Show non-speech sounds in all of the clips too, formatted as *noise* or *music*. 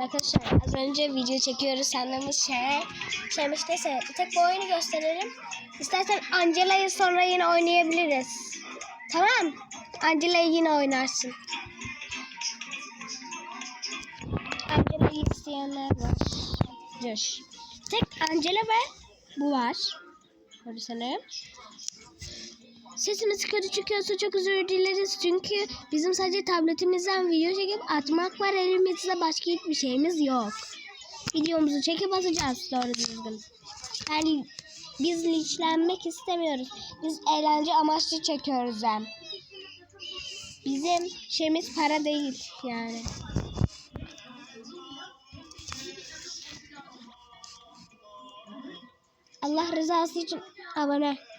Arkadaşlar az önce video çekiyoruz sandığımız şey. Şeymiş neyse bir tek bu oyunu gösterelim. İstersen Angela'yı sonra yine oynayabiliriz. Tamam. Angela'yı yine oynarsın. Angela'yı isteyenler var. Dur. Tek Angela ve bu var. Sanırım. Sesimiz kötü çıkıyorsa çok özür dileriz. Çünkü bizim sadece tabletimizden video çekip atmak var. Elimizde başka hiçbir şeyimiz yok. Videomuzu çekip atacağız doğru düzgün. Yani biz linçlenmek istemiyoruz. Biz eğlence amaçlı çekiyoruz hem. Bizim şeyimiz para değil yani. Allah rızası için abone.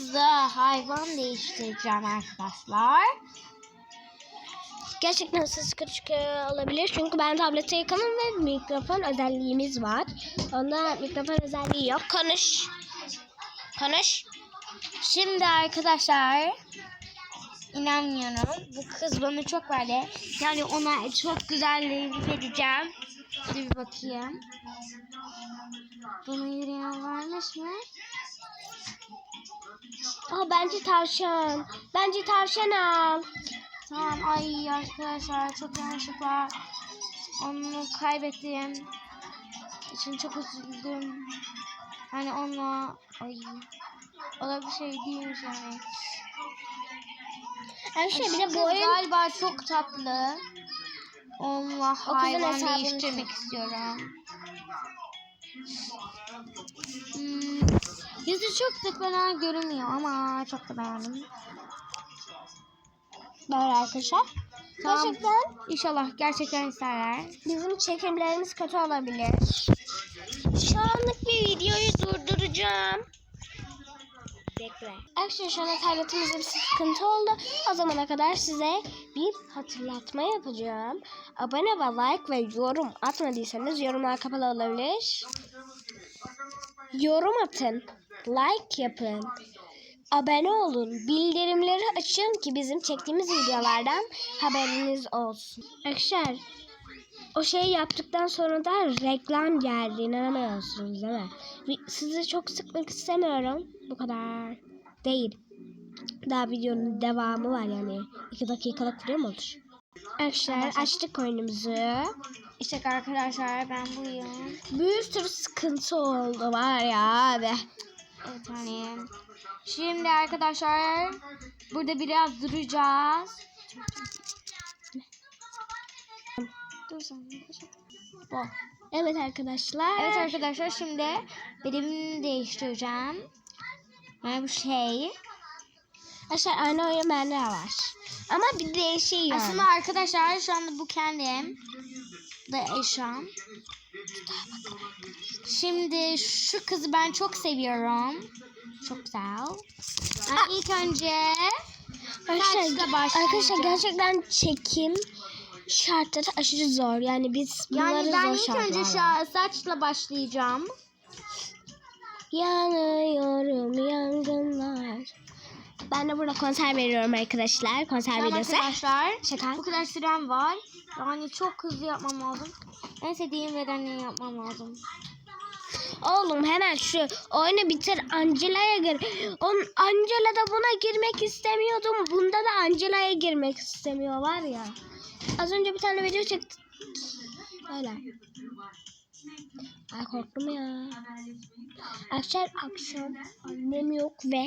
Kızda hayvan değiştireceğim arkadaşlar. Gerçekten ses küçük olabilir çünkü ben tablete yakınım ve mikrofon özelliğimiz var. Onda mikrofon özelliği yok. Konuş. Konuş. Şimdi arkadaşlar inanmıyorum. Bu kız bana çok verdi. Yani ona çok güzel edeceğim. Bir bakayım. Bana yürüyen varmış mı? Aa, bence tavşan. Bence tavşan al. Tamam ay arkadaşlar çok yanlışlıkla onu kaybettim. için çok üzüldüm. Hani onunla ay o da bir şey değilmiş yani. Her şey bir de bu oyun galiba çok tatlı. Onunla hayvan değiştirmek istiyorum. Hmm, yüzü çok da fena görünmüyor ama çok da beğendim. böyle arkadaşlar. Tamam. Gerçekten İnşallah gerçekten isterler. bizim çekimlerimiz kötü olabilir. Şu anlık bir videoyu durduracağım. Bekle. Arkadaşlar şu an tabletimizde bir sıkıntı oldu. O zamana kadar size bir hatırlatma yapacağım. Abone ve like ve yorum atmadıysanız yorumlar kapalı olabilir. Yorum atın. Like yapın. Abone olun. Bildirimleri açın ki bizim çektiğimiz videolardan haberiniz olsun. Arkadaşlar o şeyi yaptıktan sonra da reklam geldi. İnanamıyorsunuz değil mi? Sizi çok sıkmak istemiyorum. Bu kadar değil. Daha videonun devamı var yani. iki dakikalık video mu olur? Arkadaşlar açtık oyunumuzu. İşte arkadaşlar ben buyum. Bir sürü sıkıntı oldu var ya abi. Evet hani. Şimdi arkadaşlar burada biraz duracağız. Dur sen. Bu. Evet arkadaşlar. Evet arkadaşlar şimdi bedenimi değiştireceğim. Yani bu şey. Arkadaşlar aynı oyun var. Ama bir değişiyor. Aslında arkadaşlar şu anda bu kendim. Da eşam. Şimdi şu kızı ben çok seviyorum. Çok güzel. Ben ilk önce Arkadaşlar, arkadaşlar gerçekten çekim şartları aşırı zor. Yani biz bunları yani ben zor ilk önce şa- saçla başlayacağım. Yanıyorum yangınlar. Ben de burada konser veriyorum arkadaşlar. Konser Tamam videosu. arkadaşlar. Şaka. Bu kadar sürem var. Yani çok hızlı yapmam lazım. En sevdiğim bedeni yapmam lazım. Oğlum hemen şu oyunu bitir Angela'ya gir. On, Angela da buna girmek istemiyordum. Bunda da Angela'ya girmek istemiyor var ya. Az önce bir tane video çektik. Öyle. Ay korktum ya. Akşam akşam annem yok ve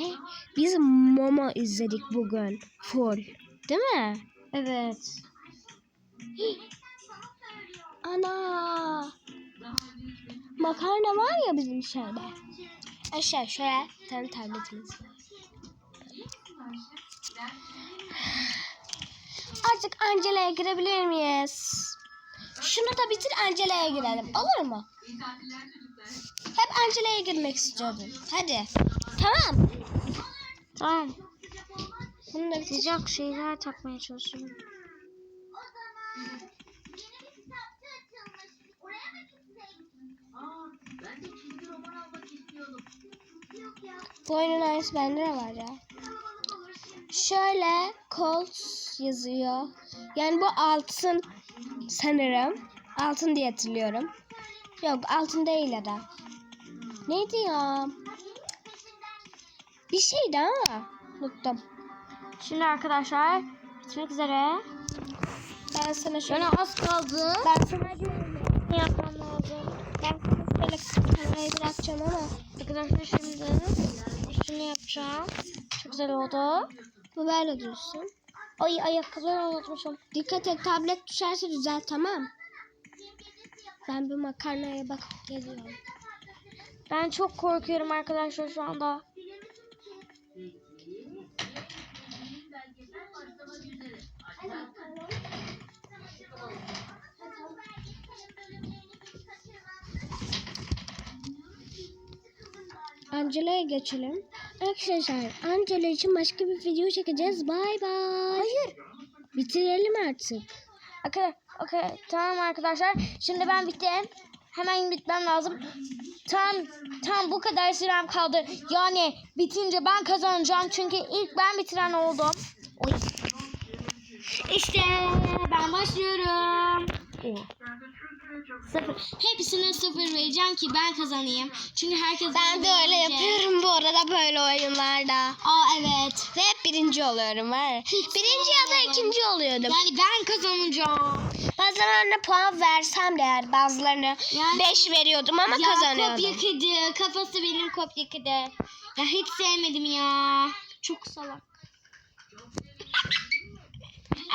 biz Momo izledik bugün. Full. Değil mi? Evet. *gasps* Ana. Makarna var ya bizim şeyde. Aşağı şöyle bir tane tabletimiz var. *sighs* Artık Angela'ya girebilir miyiz? Şunu da bitir Angela'ya girelim. Olur mu? Hep Angela'ya girmek istiyordum. Hadi. Tamam. Tamam. Bunu da. Sıcak şeyler takmaya çalışıyorum. Bu oyunun aynısı bende de var ya. Şöyle Colt yazıyor. Yani bu altın sanırım. Altın diye hatırlıyorum. Yok altın değil ya da. Neydi ya? Bir şeydi ama unuttum. Şimdi arkadaşlar bitmek üzere. Ben sana şöyle az kaldı. ben sana. Ne yapmam lazım? Ben şöyle kamerayı bırakacağım ama Arkadaşlar şimdi üstünü yapacağım. Çok güzel oldu. bu böyle dursun. Ay ayakkabıları unutmuşum. Dikkat et tablet düşerse düzelt tamam. Ben bir makarnaya bakıp geliyorum. Ben çok korkuyorum arkadaşlar şu anda. Angela'ya geçelim. Arkadaşlar Angela için başka bir video çekeceğiz. Bay bay. Hayır. Bitirelim artık. Okey, okey. Tamam arkadaşlar. Şimdi ben bittim. Hemen bitmem lazım. Tam tam bu kadar sürem kaldı. Yani bitince ben kazanacağım. Çünkü ilk ben bitiren oldum. Oy. İşte ben başlıyorum. Sıfır. Hepsine sıfır vereceğim ki ben kazanayım. Çünkü herkes Ben de öyle yapıyorum bu arada böyle oyunlarda. Aa evet. Ve hep birinci oluyorum var. Birinci ya da ikinci oluyordum. Yani ben kazanacağım. Bazılarına puan versem de yani bazılarına Yani- 5 veriyordum ama Ya kazanıyordum. kopya kedi. Kafası benim kopya kedi. Ya hiç sevmedim ya. Çok salak.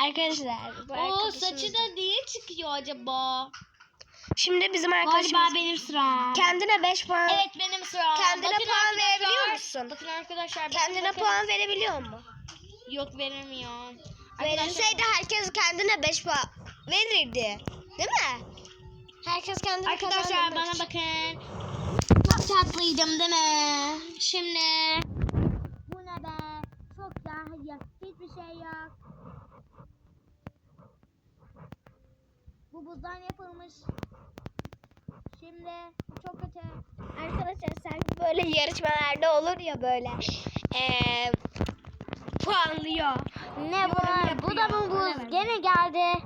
Arkadaşlar bu O arkadaşımız- saçı da niye çıkıyor acaba? Şimdi bizim Galiba arkadaşımız benim sıram. kendine 5 puan Evet benim sıram. Kendine Bakın puan verebiliyor musun? Bakın arkadaşlar. kendine bakın. puan verebiliyor mu? Yok veremiyor. Verilseydi herkes kendine 5 puan verirdi. Değil mi? Herkes kendine Arkadaşlar bana için. bakın. Çok tatlıydım değil mi? Şimdi. Bu ne be? Çok ya. Hayır. Hiçbir şey yok. Bu buzdan yapılmış. Şimdi çok kötü. Arkadaşlar sanki böyle yarışmalarda olur ya böyle. Eee puanlıyor. Ne bu? Bu da mı buz? Gene geldi.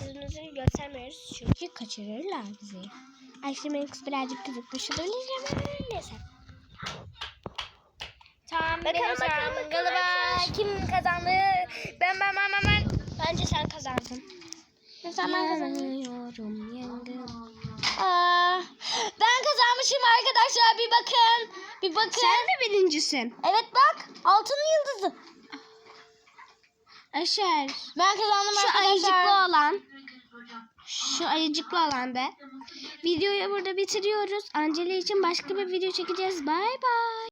Yüzünüzü göstermiyoruz çünkü kaçırırlar bizi. Ayşe benim kız birazcık kızık düşürülür ama neyse. Tamam benim bakalım Galiba arkadaşlar. kim kazandı? Ben ben ben ben ben. Bence sen kazandın. Sen ben kazandım. Yanıyorum yangın. Aa, ben kazanmışım arkadaşlar bir bakın. Bir bakın. Sen mi birincisin? Evet bak altın yıldızı. Aşer. Ben kazandım Şu arkadaşlar. ayıcıklı olan. Şu ayıcıklı olan be. Videoyu burada bitiriyoruz. Angela için başka bir video çekeceğiz. Bay bay.